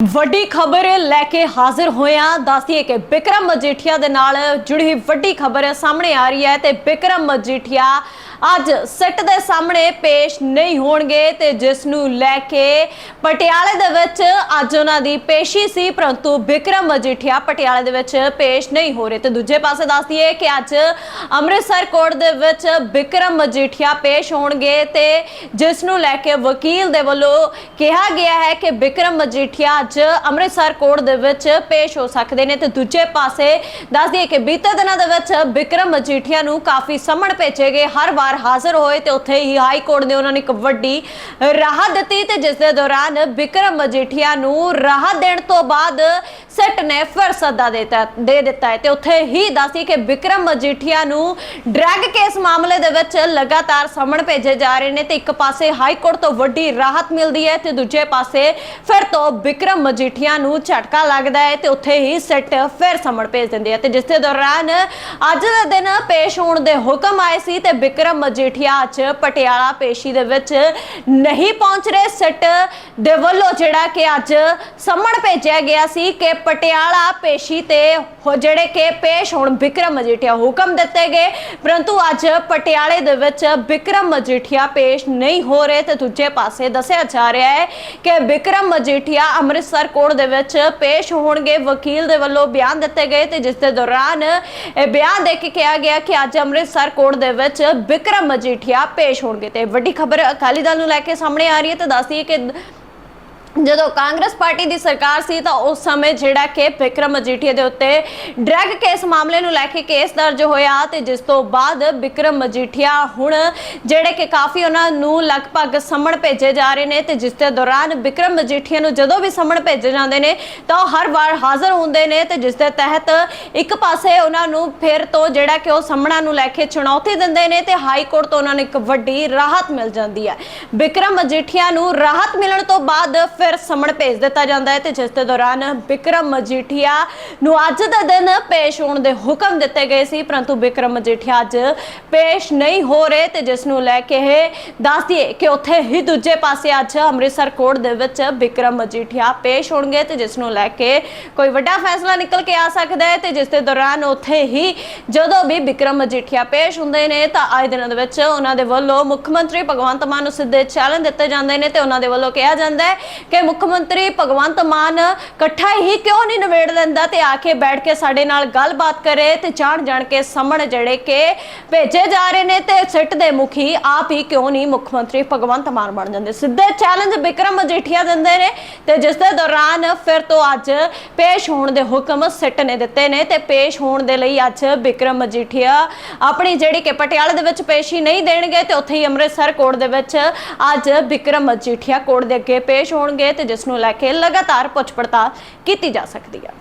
ਵੱਡੀ ਖਬਰ ਲੈ ਕੇ ਹਾਜ਼ਰ ਹੋਇਆ ਦੱਸਦੀਏ ਕਿ ਬਿਕਰਮ ਮਜੀਠੀਆ ਦੇ ਨਾਲ ਜੁੜੀ ਵੱਡੀ ਖਬਰ ਸਾਹਮਣੇ ਆ ਰਹੀ ਹੈ ਤੇ ਬਿਕਰਮ ਮਜੀਠੀਆ ਅੱਜ ਸਿੱਟ ਦੇ ਸਾਹਮਣੇ ਪੇਸ਼ ਨਹੀਂ ਹੋਣਗੇ ਤੇ ਜਿਸ ਨੂੰ ਲੈ ਕੇ ਪਟਿਆਲੇ ਦੇ ਵਿੱਚ ਅੱਜ ਉਹਨਾਂ ਦੀ ਪੇਸ਼ੀ ਸੀ, ਪਰੰਤੂ ਬਿਕਰਮ ਮਜੀਠੀਆ ਪਟਿਆਲੇ ਦੇ ਵਿੱਚ ਪੇਸ਼ ਨਹੀਂ ਹੋ ਰਹੇ। ਤੇ ਦੂਜੇ ਪਾਸੇ ਦੱਸਦੀਏ ਕਿ ਅੱਜ ਅੰਮ੍ਰਿਤਸਰ ਕੋਰਟ ਦੇ ਵਿੱਚ ਬਿਕਰਮ ਮਜੀਠੀਆ ਪੇਸ਼ ਹੋਣਗੇ ਤੇ ਜਿਸ ਨੂੰ ਲੈ ਕੇ ਵਕੀਲ ਦੇ ਵੱਲੋਂ ਕਿਹਾ ਗਿਆ ਹੈ ਕਿ ਬਿਕਰਮ ਮਜੀਠੀਆ ਅੱਜ ਅੰਮ੍ਰਿਤਸਰ ਕੋਰਟ ਦੇ ਵਿੱਚ ਪੇਸ਼ ਹੋ ਸਕਦੇ ਨੇ। ਤੇ ਦੂਜੇ ਪਾਸੇ ਦੱਸ ਦਈਏ ਕਿ ਬੀਤੇ ਦਿਨਾਂ ਦੇ ਵਿੱਚ ਬਿਕਰਮ ਮਜੀਠੀਆ ਨੂੰ ਕਾਫੀ ਸਮਣ ਭੇਜੇ ਗਏ। ਹਰ ਵਾਰ ਹਾਜ਼ਰ ਹੋਏ ਤੇ ਉੱਥੇ ਹੀ ਹਾਈ ਕੋਰਟ ਨੇ ਉਹਨਾਂ ਨੂੰ ਇੱਕ ਵੱਡੀ ਰਾਹਤ ਦਿੱਤੀ ਤੇ ਜਿਸ ਦੇ ਦੌਰਾਨ ਬਿਕਰਮ ਮਜੀਠੀਆ ਨੂੰ ਰਾਹਤ ਦੇਣ ਤੋਂ ਬਾਅਦ ਸਿੱਟ ਨੇ ਫਿਰ ਸੱਦਾ ਦੇਤਾ ਦੇ ਦਿੱਤਾ ਹੈ ਤੇ ਉੱਥੇ ਹੀ ਦੱਸੀ ਕਿ ਬਿਕਰਮ ਮਜੀਠੀਆ ਨੂੰ ਡਰੱਗ ਕੇਸ ਮਾਮਲੇ ਦੇ ਵਿੱਚ ਲਗਾਤਾਰ ਸਮਣ ਭੇਜੇ ਜਾ ਰਹੇ ਨੇ ਤੇ ਇੱਕ ਪਾਸੇ ਹਾਈ ਕੋਰਟ ਤੋਂ ਵੱਡੀ ਰਾਹਤ ਮਿਲਦੀ ਹੈ ਤੇ ਦੂਜੇ ਪਾਸੇ ਫਿਰ ਤੋਂ ਬਿਕਰਮ ਮਜੀਠੀਆ ਨੂੰ ਝਟਕਾ ਲੱਗਦਾ ਹੈ ਤੇ ਉੱਥੇ ਹੀ ਸਿੱਟ ਫਿਰ ਸਮਣ ਭੇਜ ਦਿੰਦੀ ਹੈ ਤੇ ਜਿਸ ਦੇ ਦੌਰਾਨ ਅੱਜ ਦਾ ਦਿਨ ਪੇਸ਼ ਹੋਣ ਦੇ ਹੁਕਮ ਆਏ ਸੀ ਤੇ ਬਿਕਰਮ ਮਜੀਠੀਆ ਅੱਜ ਪਟਿਆਲਾ ਪੇਸ਼ੀ ਦੇ ਵਿੱਚ ਨਹੀਂ ਪਹੁੰਚ ਰਹੇ। ਸਿੱਟ ਦੇ ਵੱਲੋਂ ਜਿਹੜਾ ਕਿ ਅੱਜ ਸਮਣ ਭੇਜਿਆ ਗਿਆ ਸੀ ਕਿ ਪਟਿਆਲਾ ਪੇਸ਼ੀ ਤੇ ਹੋ- ਜਿਹੜੇ ਕਿ ਪੇਸ਼ ਹੋਣ ਬਿਕਰਮ ਮਜੀਠੀਆ ਹੁਕਮ ਦਿੱਤੇ ਗਏ। ਪਰੰਤੂ ਅੱਜ ਪਟਿਆਲੇ ਦੇ ਵਿੱਚ ਬਿਕਰਮ ਮਜੀਠੀਆ ਪੇਸ਼ ਨਹੀਂ ਹੋ ਰਹੇ ਤੇ ਦੂਜੇ ਪਾਸੇ ਦੱਸਿਆ ਜਾ ਰਿਹਾ ਹੈ ਕਿ ਬਿਕਰਮ ਮਜੀਠੀਆ ਅੰਮ੍ਰਿਤਸਰ ਕੋਰਟ ਦੇ ਵਿੱਚ ਪੇਸ਼ ਹੋਣਗੇ। ਵਕੀਲ ਦੇ ਵੱਲੋਂ ਬਿਆਨ ਦਿੱਤੇ ਗਏ ਤੇ ਜਿਸ ਦੇ ਦੌਰਾਨ ਇਹ ਬਿਆਨ ਦੇ ਕੇ ਕਿਹਾ ਗਿਆ ਕਿ ਅੱਜ ਅੰਮ੍ਰਿਤਸਰ ਕੋਰਟ ਦੇ ਵਿੱਚ ਬਿਕਰਮ ਮਜੀਠੀਆ ਪੇਸ਼ ਹੋਣਗੇ ਤੇ ਵੱਡੀ ਖਬਰ ਅਕਾਲੀ ਦਲ ਨੂੰ ਲੈ ਕੇ ਸਾਹਮਣੇ ਆ ਰਹੀ ਹੈ ਤੇ ਦੱਸਦੀ ਹੈ ਕਿ ਜਦੋਂ ਕਾਂਗਰਸ ਪਾਰਟੀ ਦੀ ਸਰਕਾਰ ਸੀ ਤਾਂ ਉਸ ਸਮੇਂ ਜਿਹੜਾ ਕਿ ਵਿਕਰਮ ਮਜੀਠੀਆ ਦੇ ਉੱਤੇ ਡਰੱਗ ਕੇਸ ਮਾਮਲੇ ਨੂੰ ਲੈ ਕੇ ਕੇਸ ਦਰਜ ਹੋਇਆ ਤੇ ਜਿਸ ਤੋਂ ਬਾਅਦ ਵਿਕਰਮ ਮਜੀਠੀਆ ਹੁਣ ਜਿਹੜੇ ਕਿ ਕਾਫੀ ਉਹਨਾਂ ਨੂੰ ਲਗਭਗ ਸਮਣ ਭੇਜੇ ਜਾ ਰਹੇ ਨੇ ਤੇ ਜਿਸ ਦੇ ਦੌਰਾਨ ਵਿਕਰਮ ਮਜੀਠੀਆ ਨੂੰ ਜਦੋਂ ਵੀ ਸਮਣ ਭੇਜੇ ਜਾਂਦੇ ਨੇ ਤਾਂ ਉਹ ਹਰ ਵਾਰ ਹਾਜ਼ਰ ਹੁੰਦੇ ਨੇ ਤੇ ਜਿਸ ਦੇ ਤਹਿਤ ਇੱਕ ਪਾਸੇ ਉਹਨਾਂ ਨੂੰ ਫਿਰ ਤੋਂ ਜਿਹੜਾ ਕਿ ਉਹ ਸਮਣਾ ਨੂੰ ਲੈ ਕੇ ਚੁਣੌਤੀ ਦਿੰਦੇ ਨੇ ਤੇ ਹਾਈ ਕੋਰਟ ਤੋਂ ਉਹਨਾਂ ਨੂੰ ਇੱਕ ਵੱਡੀ ਰਾਹਤ ਮਿਲ ਜਾਂਦੀ ਹੈ। ਵਿਕਰਮ ਮਜੀਠੀਆ ਨੂੰ ਰਾਹਤ ਮਿਲਣ ਤੋਂ ਬਾਅਦ ਫਿਰ ਸਮਣ ਭੇਜ ਦਿੱਤਾ ਜਾਂਦਾ ਹੈ ਤੇ ਜਿਸ ਦੇ ਦੌਰਾਨ ਵਿਕਰਮ ਮਜੀਠੀਆ ਨੂੰ ਅੱਜ ਦਾ ਦਿਨ ਪੇਸ਼ ਹੋਣ ਦੇ ਹੁਕਮ ਦਿੱਤੇ ਗਏ ਸੀ, ਪਰੰਤੂ ਵਿਕਰਮ ਮਜੀਠੀਆ ਅੱਜ ਪੇਸ਼ ਨਹੀਂ ਹੋ ਰਹੇ ਤੇ ਜਿਸ ਨੂੰ ਲੈ ਕੇ ਦੱਸ ਦਈਏ ਕਿ ਉੱਥੇ ਹੀ ਦੂਜੇ ਪਾਸੇ ਅੱਜ ਅੰਮ੍ਰਿਤਸਰ ਕੋਰਟ ਦੇ ਵਿੱਚ ਵਿਕਰਮ ਮਜੀਠੀਆ ਪੇਸ਼ ਹੋਣਗੇ ਤੇ ਜਿਸ ਨੂੰ ਲੈ ਕੇ ਕੋਈ ਵੱਡਾ ਫੈਸਲਾ ਨਿਕਲ ਕੇ ਆ ਸਕਦਾ ਹੈ ਤੇ ਜਿਸ ਦੇ ਦੌਰਾਨ ਉੱਥੇ ਹੀ ਜਦੋਂ ਵੀ ਵਿਕਰਮ ਮਜੀਠੀਆ ਪੇਸ਼ ਹੁੰਦੇ ਨੇ ਤਾਂ ਅੱਜ ਦਿਨਾਂ ਦੇ ਵਿੱਚ ਉਹਨਾਂ ਦੇ ਵੱਲੋਂ ਮੁੱਖ ਮੰਤਰੀ ਭਗਵੰਤ ਮਾਨ ਨੂੰ ਸਿੱਧੇ ਚੈਲੰਜ ਦਿੱਤੇ ਜਾਂਦੇ ਨੇ ਤੇ ਉਹਨਾਂ ਦੇ ਵੱਲੋਂ ਕਿਹਾ ਜਾਂਦਾ ਹੈ ਕਿ ਮੁੱਖ ਮੰਤਰੀ ਭਗਵੰਤ ਮਾਨ ਇਕੱਠਾ ਹੀ ਕਿਉਂ ਨਹੀਂ ਨਿਬੇੜ ਲੈਂਦਾ ਤੇ ਆ ਕੇ ਬੈਠ ਕੇ ਸਾਡੇ ਨਾਲ ਗੱਲਬਾਤ ਕਰੇ ਤੇ ਜਾਣ ਜਾਣ ਕੇ ਸਮਣ ਜਿਹੜੇ ਕਿ ਭੇਜੇ ਜਾ ਰਹੇ ਨੇ ਤੇ ਸਿੱਟ ਦੇ ਮੁਖੀ ਆਪ ਹੀ ਕਿਉਂ ਨਹੀਂ ਮੁੱਖ ਮੰਤਰੀ ਭਗਵੰਤ ਮਾਨ ਬਣ ਜਾਂਦੇ। ਸਿੱਧੇ ਚੈਲੰਜ ਵਿਕਰਮ ਮਜੀਠੀਆ ਦਿੰਦੇ ਨੇ ਤੇ ਜਿਸ ਦੇ ਦੌਰਾਨ ਫਿਰ ਤੋਂ ਅੱਜ ਪੇਸ਼ ਹੋਣ ਦੇ ਹੁਕਮ ਸਿੱਟ ਨੇ ਦਿੱਤੇ ਨੇ ਤੇ ਪੇਸ਼ ਹੋਣ ਦੇ ਲਈ ਅੱਜ ਵਿਕਰਮ ਮਜੀਠੀਆ ਆਪਣੀ ਜਿਹੜੀ ਕਿ ਪਟਿਆਲੇ ਦੇ ਵਿੱਚ ਪੇਸ਼ੀ ਨਹੀਂ ਦੇਣਗੇ ਤੇ ਉੱਥੇ ਹੀ ਅੰਮ੍ਰਿਤਸਰ ਕੋਰਟ ਦੇ ਵਿੱਚ ਅੱਜ ਵਿਕਰਮ ਮਜੀਠੀਆ ਕੋਰਟ ਦੇ ਅੱਗੇ ਪੇਸ਼ ਹੋਣਗੇ। ਹੋਣਗੇ ਤੇ ਜਿਸ ਨੂੰ ਲੈ ਕੇ ਲਗਾਤਾਰ ਪੁੱਛ ਪੜਤਾਲ ਕੀਤੀ ਜਾ ਸਕਦੀ ਹੈ।